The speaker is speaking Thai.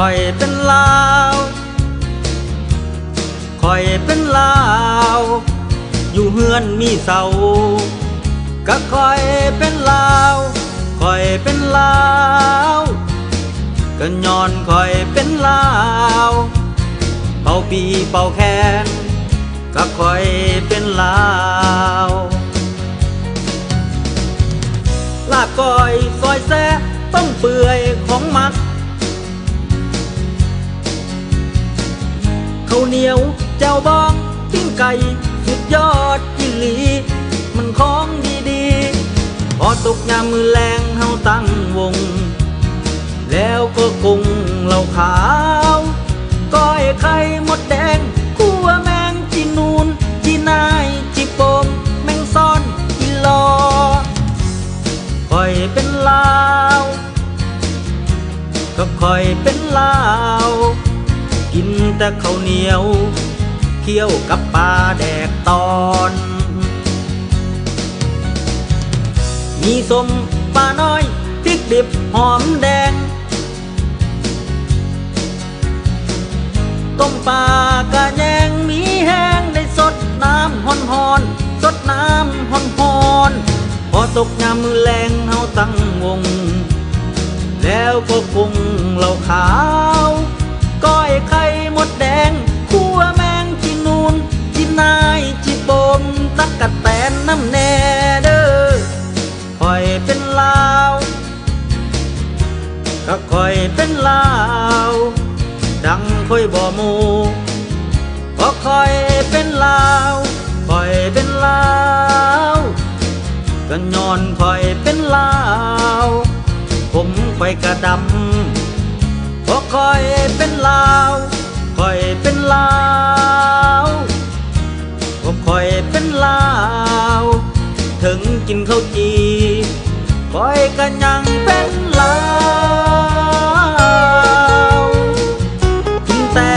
คอยเป็นลาวคอยเป็นลาว อยู่เฮือนมีเสา ก็คอยเป็นลาวคอยเป็นลาวก็ย้อนคอยเป็นลาวเป่าปีเป่าแคนก็คอยเป็นลาวลาบก้อยซอยแซ่ต้องเปื่อยของมัก เหนียวเจ้าบ้องปิ้งไก่สุดยอดกิลี มันของดีๆ พอตกยามมือแรงเฮาตั้งวง แล้วก็กุ้งเหล้าขาวก้อยไข่มดแดงคั่วแมงจีนูนจีนายจีโปมแมงซ่อนอีลอคอยเป็นลาว ก็คอยเป็นลาว กินแต่ข้าวเหนียวเคี่ยวกับปลาแดกตอน มีสมปลาน้อยพริกดิบหอมแดง ต้มปลากระแยงมีแห้งได้สดน้ำหอนหอนสดน้ำหอนหอนพอตกยามมือแรงเฮาตั้งวง แล้วก็คงเหล้าขาว ตักกะแตนน้ำแน่เด้อคอยเป็นลาวก็คอยเป็นลาว ดังค่อยบ่หมูก็คอยเป็นลาวคอยเป็นลาวก็ย้อนคอยเป็นลาว ผมคอยกระดำก็คอยเป็นลาว กินข้าวจีคอยกันยังเป็นลาวแต่